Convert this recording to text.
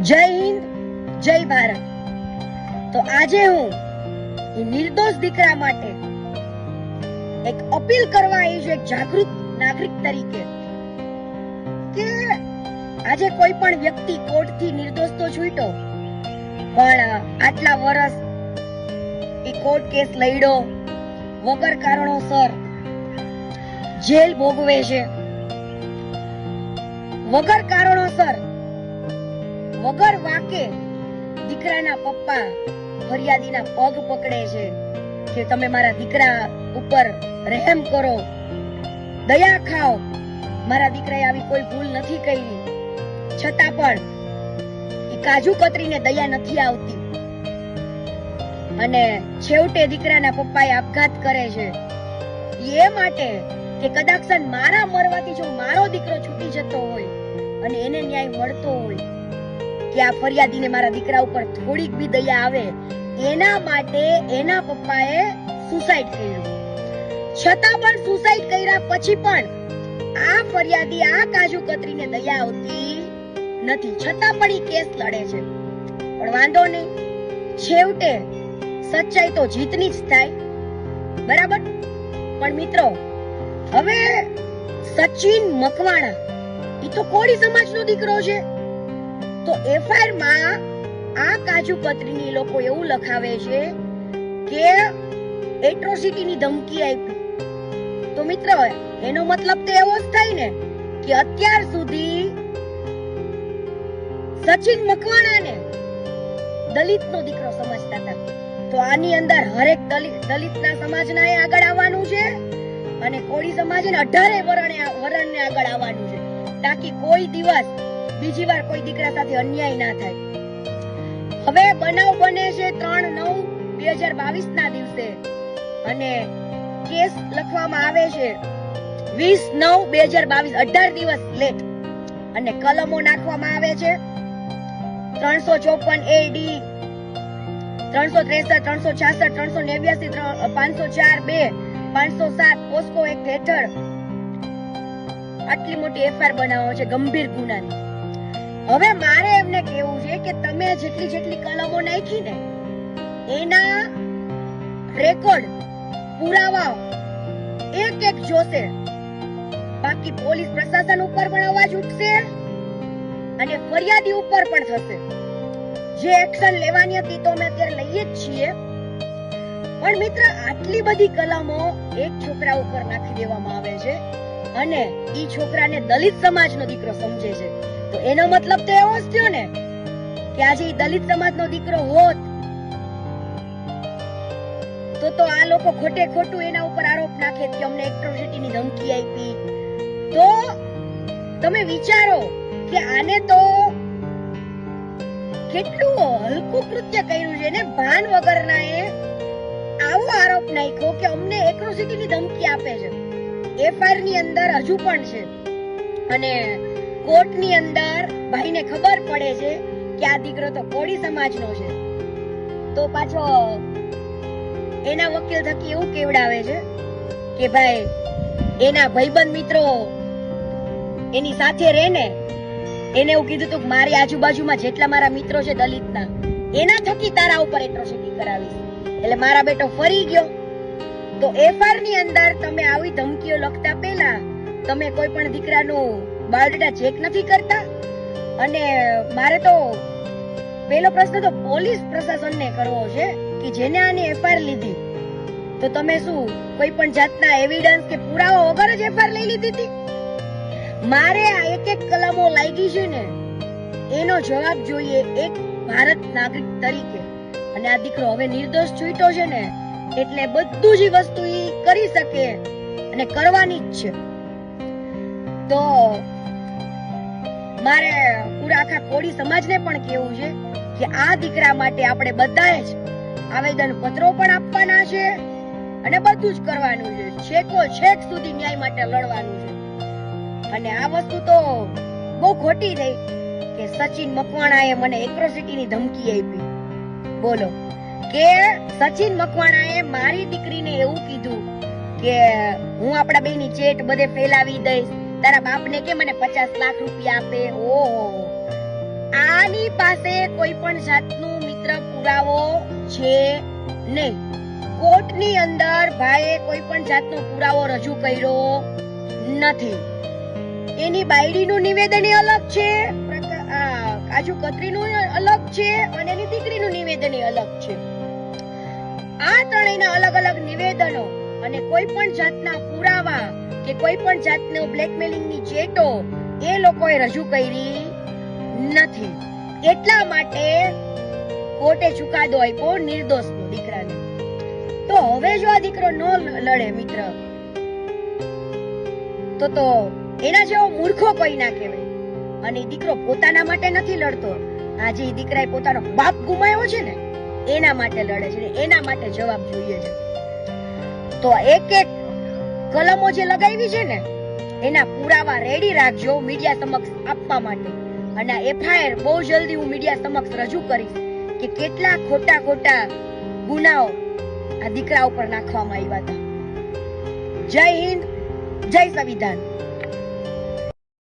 જય હિન્દ, જય ભારત. તો આજે હું એ નિર્દોષ દીકરા માટે એક અપીલ કરવા આવી છું એક જાગૃત નાગરિક તરીકે કે આજે કોઈ પણ વ્યક્તિ કોર્ટથી નિર્દોષ તો છૂટ્યો પણ આટલા વર્ષ એ કોર્ટ કેસ લડ્યો વગર કારણોસર જેલ ભોગવે છે. વગર કારણોસર વગર વાકે દીકરાના પપ્પા ફરિયાદીના પગ પકડે છે કે તમે મારા દીકરા ઉપર રહેમ કરો. દયા ખાઓ. મારા દીકરાએ આવી કોઈ ભૂલ નથી કરી. છતાં પણ એ કાજુ કતરીને દયા નથી આવતી. અને છેવટે દીકરાના પપ્પાએ આપઘાત કરે છે. એ માટે કે કદાચ મારા મરવાથી જો મારો દીકરો છૂટી જતો હોય અને એને ન્યાય મળતો હોય કે આ ફરિયાદીને મારા દીકરા ઉપર થોડીક બી દયા આવે, એના માટે એના પપ્પાએ સુસાઇડ કર્યું. છતાં પણ સુસાઇડ કર્યા પછી પણ આ ફરિયાદી આ કાજુ કતરીને દયા આવતી નથી. છતાં પણ ઈ કેસ લડે છે. પણ વાંધો નહીં. છેવટે સચ્ચાઈ તો જીતની જ થાય. બરાબર? પણ મિત્રો, હવે સચિન મકવાણા, ઈ તો કોળી સમાજનો દીકરો છે. તો એફઆઈઆરમાં આ કાજુ કતરીની લોકો એવું લખાવે છે કે એટ્રોસિટીની ધમકી આપી. તો મિત્ર, એનો મતલબ તો એવો જ થાય ને કે અત્યાર સુધી સચિન મકવાણાને દલિતનો દીકરો સમજતા હતા. તો આની અંદર હરેક દલિત, દલિતના સમાજના એ આગળ આવવાનું છે અને કોળી સમાજને અઢારે વરણે વરણને આગળ આવવાનું છે. તાકી કોઈ દિવસ બીજી વાર કોઈ દીકરા સાથે અન્યાય ના થાય. હવે બનાવ બને છે ત્રણ નવ બે હજાર બાવીસ ના દિવસે. અને કેસ લખવામાં આવે છે વીસ નવ બે હજાર બાવીસ, અઢાર દિવસ લેટ. અને કલમો નાખવામાં આવે છે ત્રણસો ચોપન એ ડી ત્રણસો ત્રેસઠ, ત્રણસો છાસઠ, ત્રણસો નેવ્યાસી પાંચસો ચાર બે, પાંચસો સાત, પોસ્કો એક હેઠળ. આટલી મોટી એફઆઈઆર બનાવો છે ગંભીર ગુનાની. હવે મારે એમને કેવું છે કે તમે જેટલી જેટલી કલમો નાખી ને, એના રેકોર્ડ પુરાવા એક એક જોશે. બાકી પોલીસ પ્રશાસન ઉપર પણ અવાજ ઉઠશે અને ફરિયાદી ઉપર પણ થશે. જે એક્શન લેવાની હતી તો અમે અત્યારે લઈએ જ છીએ. પણ મિત્ર, આટલી બધી કલમો એક છોકરા ઉપર નાખી દેવામાં આવે છે અને ઈ છોકરાને દલિત સમાજનો દીકરો સમજે છે. તો એનો મતલબ તો એવો જ થયો ને કે આજે દલિત સમાજનો દીકરો હોત, તો તો આ લોકો ખોટે ખોટું એના ઉપર આરોપ નાખે કે અમને એટ્રોસિટીની ધમકી આપી. તો તમે વિચારો કે આને તો કેટલું હલકું કૃત્ય કર્યું છે ને? ભાન વગરના એ આવો આરોપ નાખ્યો કે અમને એટ્રોસિટીની ધમકી આપે છે. એફઆઈઆરની અંદર હજુ પણ છે. અને કોર્ટની અંદર ભાઈને ખબર પડે છે કે આ દીકરો તો કોળી સમાજનો છે. તો પાછો એના વકીલ થકી એવું કેવડાવે છે કે ભાઈ, એના ભાઈબંધ મિત્રો એની સાથે રહે ને એને એવું કીધું તું મારી આજુબાજુમાં જેટલા મારા મિત્રો છે દલિતના, એના થકી તારા ઉપર એટ્રોસિટી કરાવીશ. એટલે મારા બેટો ફરી ગયો. તો એફઆરની અંદર તમે આવી ધમકીઓ લખતા પહેલા તમે કોઈ પણ દીકરાનું બાયોડેટા ચેક નથી કરતા? અને મારે તો પહેલો પ્રશ્ન તો પોલીસ પ્રશાસનને કરવો છે કે જેને આની એફઆઈઆર લીધી. તો તમે શું, કોઈ પણ જાતના એવિડન્સ કે પુરાવા વગર જ એફઆઈઆર લઈ લીધી હતી? મારે આ એક એક કલમો લાગી છે ને, એનો જવાબ જોઈએ એક ભારત નાગરિક તરીકે. અને આ દીકરો હવે નિર્દોષ છૂટ્યો છે ને, એટલે બધું જ વસ્તુ એ કરી શકે અને કરવાની જ છે. તો મારે પૂરા આખા કોળી સમાજને પણ કેવું છે કે આ દીકરા માટે આપણે બધાએ જ આવેદન પત્રો પણ આપવાના છે અને બધું જ કરવાનું છે. છેકો છેક સુધી ન્યાય માટે લડવાનું છે. અને આ વસ્તુ તો બહુ ખોટી રહી કે સચિન મકવાણાએ મને એક્રોસિટીની ધમકી આપી. બોલો, કે સચિન મકવાણાએ મારી દીકરીને એવું કીધું કે હું આપણા બેની ચેટ બધે ફેલાવી દઈશ. તારા બાપને કે મને પચાસ લાખ રૂપિયા આપે? ઓહો. આની પાસે કોઈ પણ જાતનું મિત્ર પુરાવો છે નહીં. કોર્ટની અંદર ભાઈએ કોઈ પણ જાતનો પુરાવો રજૂ કર્યો નથી. એની બાયડીનું નિવેદન એ અલગ છે કાજુ કતરીનું અલગ છે અને એની દીકરીનું નિવેદન એ અલગ છે. આ ત્રણેયના અલગ અલગ નિવેદનો અને કોઈ પણ જાતના પુરાવા કે કોઈ પણ જાતનો બ્લેકમેલિંગની ચેટો એ લોકોએ રજૂ કરી નથી. એટલા માટે કોર્ટે ચુકાદો આપ્યો નિર્દોષનો દીકરાને. તો હવે જો આ દીકરો ન લડે મિત્ર, તો તો એના જેવો મૂર્ખો કોઈ ના કહેવાય. અને દીકરો પોતાના માટે નથી લડતો. આજે ઈ દીકરાએ પોતાનો બાપ ગુમાવ્યો છે ને, એના માટે લડે છે એના માટે જવાબ જોઈએ છે. તો એક એક કલમો જે લગાવી છે ને, એના પુરાવા રેડી રાખજો મીડિયા સમક્ષ આપવા માટે. અને એફઆઈઆર બહુ જલ્દી હું મીડિયા સમક્ષ રજૂ કરીશ કે કેટલા ખોટા ખોટા ગુનાઓ આ દીકરા ઉપર નાખવામાં આવ્યા હતા. જય હિન્દ, જય સંવિધાન.